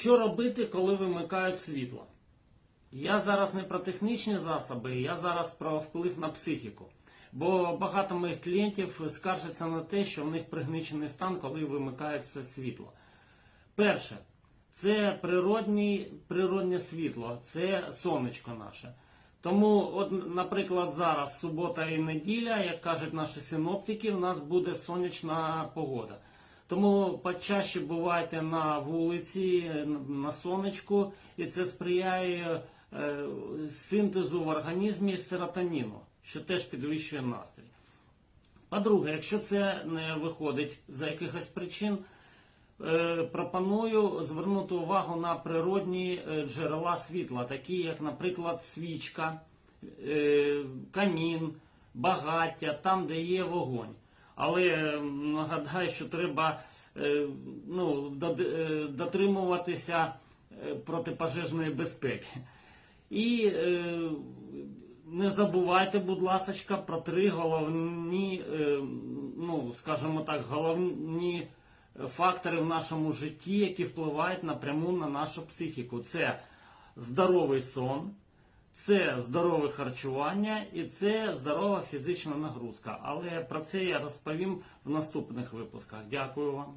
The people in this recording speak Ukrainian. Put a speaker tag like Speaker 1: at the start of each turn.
Speaker 1: Що робити, коли вимикають світло? Я зараз не про технічні засоби, я зараз про вплив на психіку. Бо багато моїх клієнтів скаржаться на те, що в них пригничений стан, коли вимикається світло. Перше, це природні, природнє світло, це сонечко наше. Тому, от, наприклад, зараз субота і неділя, як кажуть наші синоптики, у нас буде сонячна погода. Тому почаще бувайте на вулиці, на сонечку, і це сприяє е, синтезу в організмі серотоніну, що теж підвищує настрій. По-друге, якщо це не виходить за якихось причин, е, пропоную звернути увагу на природні е, джерела світла, такі як, наприклад, свічка, камін, багаття, там, де є вогонь. Але е, нагадаю, що треба е, ну, е, дотримуватися протипожежної безпеки. І не забувайте, будь ласка, про три головні, ну, скажімо так, головні фактори в нашому житті, які впливають напряму на нашу психіку. Це здоровий сон, це здорове харчування і це здорова фізична нагрузка. Але про це я розповім в наступних випусках. Дякую вам.